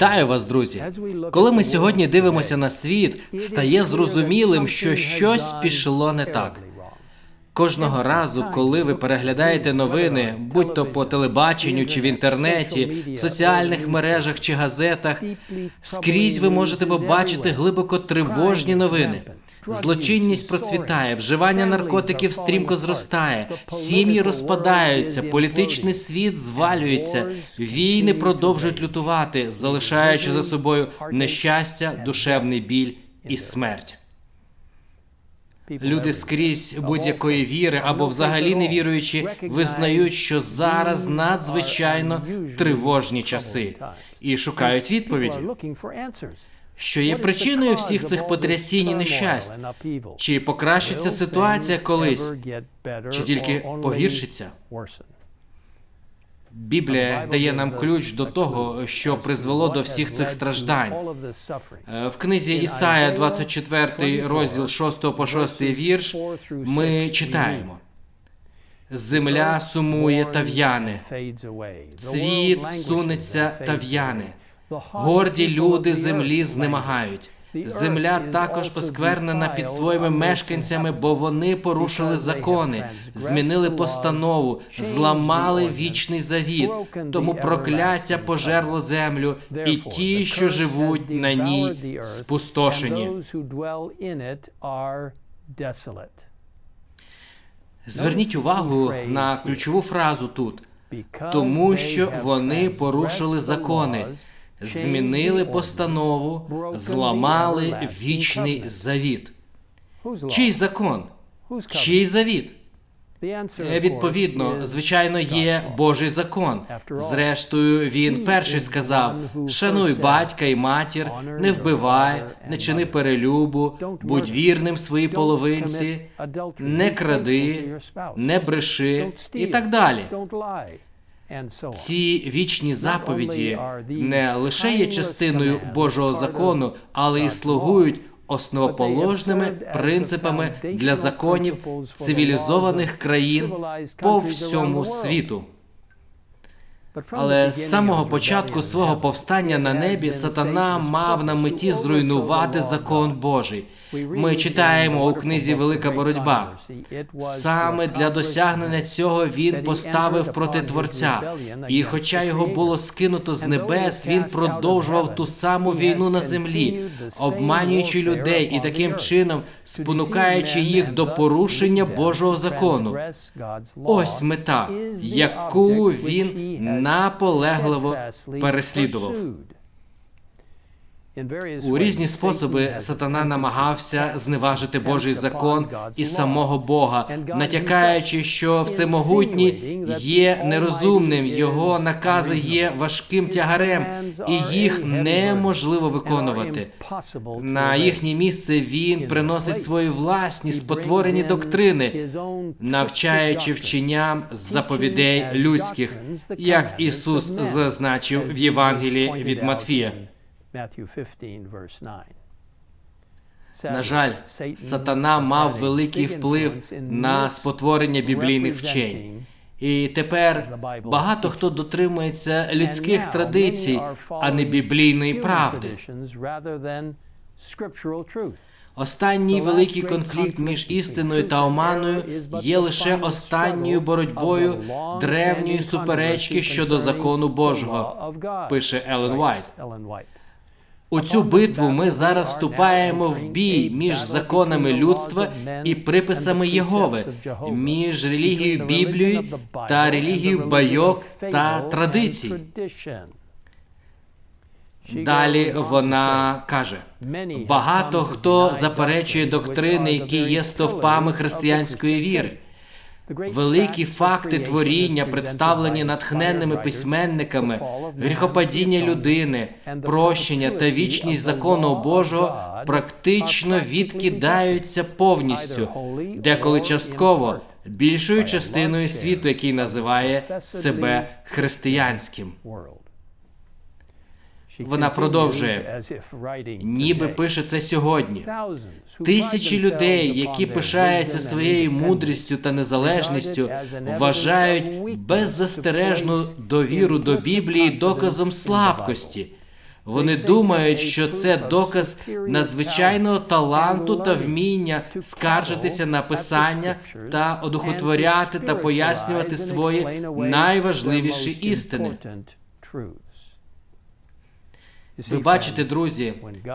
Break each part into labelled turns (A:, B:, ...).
A: Вітаю вас, друзі! Коли ми сьогодні дивимося на світ, стає зрозумілим, що щось пішло не так. Кожного разу, коли ви переглядаєте новини, будь то по телебаченню чи в інтернеті, в соціальних мережах чи газетах, скрізь ви можете побачити глибоко тривожні новини. Злочинність процвітає, вживання наркотиків стрімко зростає, сім'ї розпадаються, політичний світ звалюється, війни продовжують лютувати, залишаючи за собою нещастя, душевний біль і смерть. Люди скрізь будь-якої віри або взагалі не віруючи, визнають, що зараз надзвичайно тривожні часи і шукають відповіді. Що є причиною всіх цих потрясінь і нещасть? Чи покращиться ситуація колись, чи тільки погіршиться? Біблія дає нам ключ до того, що призвело до всіх цих страждань. Е, В книзі Ісая, 24 розділ 6 по 6 вірш, ми читаємо: Земля сумує та в'яне, цвіт сунеться та в'яне. Горді люди землі знемагають. Земля також осквернена під своїми мешканцями, бо вони порушили закони, змінили постанову, зламали вічний завіт. Тому прокляття пожерло землю, і ті, що живуть на ній, спустошені. Зверніть увагу на ключову фразу тут, тому що вони порушили закони змінили постанову, зламали вічний завіт. Чий закон? Чий завіт? Е, Відповідно, звичайно, є Божий закон. Зрештою, він перший сказав: шануй батька і матір, не вбивай, не чини перелюбу, будь вірним своїй половинці, не кради, не бреши і так далі. Ці вічні заповіді не лише є частиною Божого закону, але й слугують основоположними принципами для законів цивілізованих країн по всьому світу. Але з самого початку свого повстання на небі сатана мав на меті зруйнувати закон Божий. Ми читаємо у книзі Велика боротьба. Саме для досягнення цього він поставив проти творця, і, хоча його було скинуто з небес, він продовжував ту саму війну на землі, обманюючи людей і таким чином спонукаючи їх до порушення Божого закону. Ось мета, яку він наполегливо переслідував. У різні способи сатана намагався зневажити Божий закон і самого Бога, натякаючи, що всемогутній є нерозумним, його накази є важким тягарем, і їх неможливо виконувати. На їхнє місце він приносить свої власні спотворені доктрини, навчаючи вченням заповідей людських, як Ісус зазначив в Євангелії від Матфія. На жаль, сатана мав великий вплив на спотворення біблійних вчень. І тепер багато хто дотримується людських традицій, а не біблійної правди. Останній великий конфлікт між істиною та оманою є лише останньою боротьбою древньої суперечки щодо закону Божого, пише Елен Вайт. У цю битву ми зараз вступаємо в бій між законами людства і приписами Єгови, між релігією Біблією та релігією байок та традицій. Далі вона каже: багато хто заперечує доктрини, які є стовпами християнської віри. Великі факти творіння, представлені натхненними письменниками, гріхопадіння людини, прощення та вічність закону Божого практично відкидаються повністю, деколи частково більшою частиною світу, який називає себе християнським. Вона продовжує ніби пише це сьогодні. Тисячі людей, які пишаються своєю мудрістю та незалежністю, вважають беззастережну довіру до Біблії доказом слабкості. Вони думають, що це доказ надзвичайного таланту та вміння скаржитися на писання та одухотворяти та пояснювати свої найважливіші істини. Ви бачите, друзі,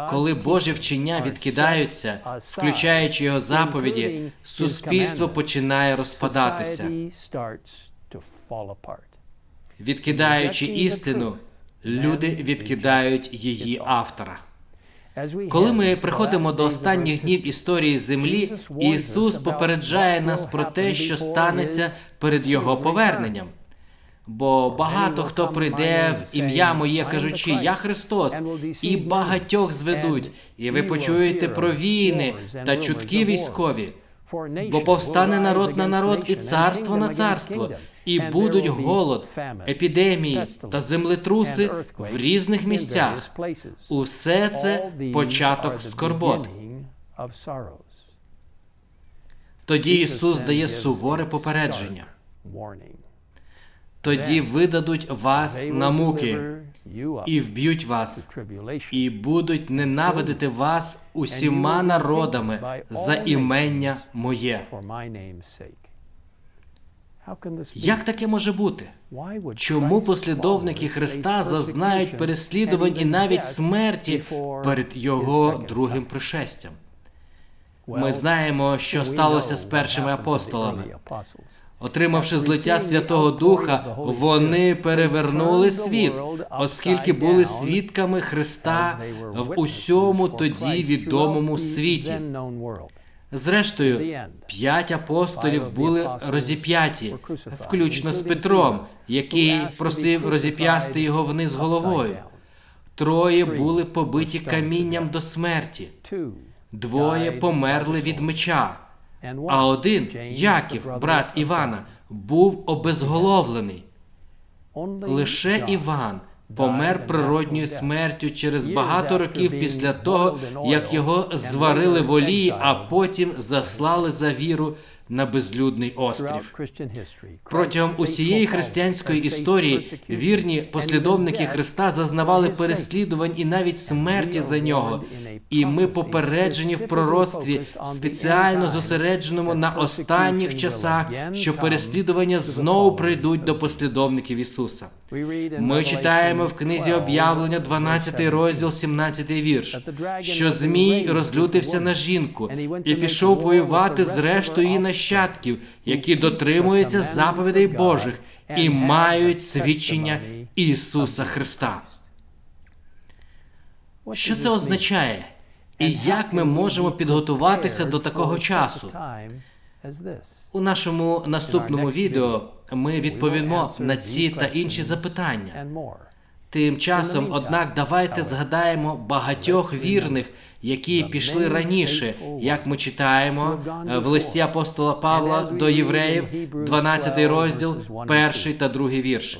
A: коли Божі вчення відкидаються, включаючи його заповіді, суспільство починає розпадатися. Відкидаючи істину, люди відкидають її автора. Коли ми приходимо до останніх днів історії землі, Ісус попереджає нас про те, що станеться перед Його поверненням. Бо багато хто прийде в ім'я моє, кажучи, я Христос, і багатьох зведуть, і ви почуєте про війни та чутки військові. Бо повстане народ на народ і царство на царство, і будуть голод, епідемії та землетруси в різних місцях. Усе це початок скорбот. Тоді Ісус дає суворе попередження. Тоді видадуть вас на муки і вб'ють вас, і будуть ненавидити вас усіма народами за імення моє. Як таке може бути? Чому послідовники Христа зазнають переслідувань і навіть смерті перед Його другим пришестям? Ми знаємо, що сталося з першими апостолами. Отримавши злиття Святого Духа, вони перевернули світ, оскільки були свідками Христа в усьому тоді відомому світі. Зрештою, п'ять апостолів були розіп'яті, включно з Петром, який просив розіп'ясти його вниз головою. Троє були побиті камінням до смерті, двоє померли від меча. А один, Яків, брат Івана, був обезголовлений. Лише Іван помер природньою смертю через багато років після того, як його зварили в олії, а потім заслали за віру на безлюдний острів. Протягом усієї християнської історії вірні послідовники Христа зазнавали переслідувань і навіть смерті за нього. І ми попереджені в пророцтві, спеціально зосередженому на останніх часах, що переслідування знову прийдуть до послідовників Ісуса. Ми читаємо в книзі об'явлення, 12 розділ, 17 вірш, що Змій розлютився на жінку і пішов воювати з рештою її нащадків, які дотримуються заповідей Божих і мають свідчення Ісуса Христа. Що це означає? І як ми можемо підготуватися до такого часу? У нашому наступному відео ми відповімо на ці та інші запитання. Тим часом, однак, давайте згадаємо багатьох вірних, які пішли раніше, як ми читаємо в листі апостола Павла до євреїв, 12 розділ, перший та другий вірш.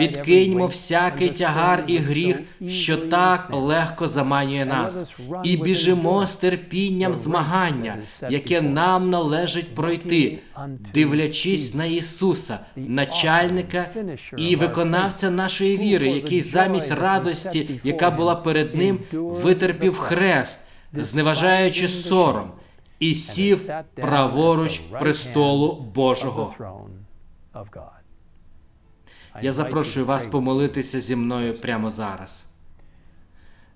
A: Відкиньмо всякий тягар і гріх, що так легко заманює нас, і біжимо з терпінням змагання, яке нам належить пройти, дивлячись на Ісуса, начальника і виконавця нашої віри, який замість радості, яка була перед ним, витерпів хрест зневажаючи сором, і сів праворуч престолу Божого. Я запрошую вас помолитися зі мною прямо зараз.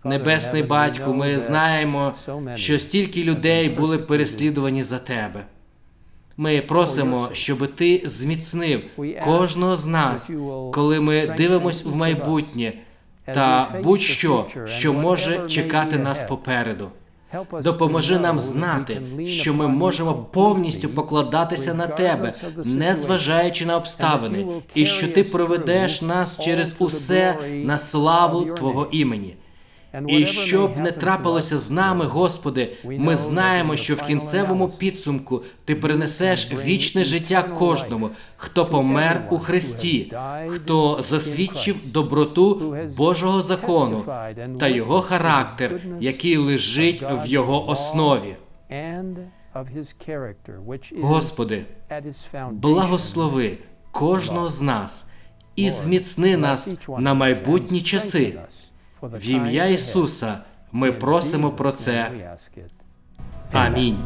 A: Небесний батьку, ми знаємо, що стільки людей були переслідувані за тебе. Ми просимо, щоб ти зміцнив кожного з нас, коли ми дивимось в майбутнє та будь-що, що може чекати нас попереду. Допоможи нам знати, що ми можемо повністю покладатися на тебе, не зважаючи на обставини, і що ти проведеш нас через усе на славу Твого імені. І що б не трапилося з нами, Господи, ми знаємо, що в кінцевому підсумку Ти принесеш вічне життя кожному, хто помер у Христі, хто засвідчив доброту Божого закону та його характер, який лежить в його основі. Господи, благослови кожного з нас і зміцни нас на майбутні часи В ім'я Ісуса ми просимо про це. Амінь.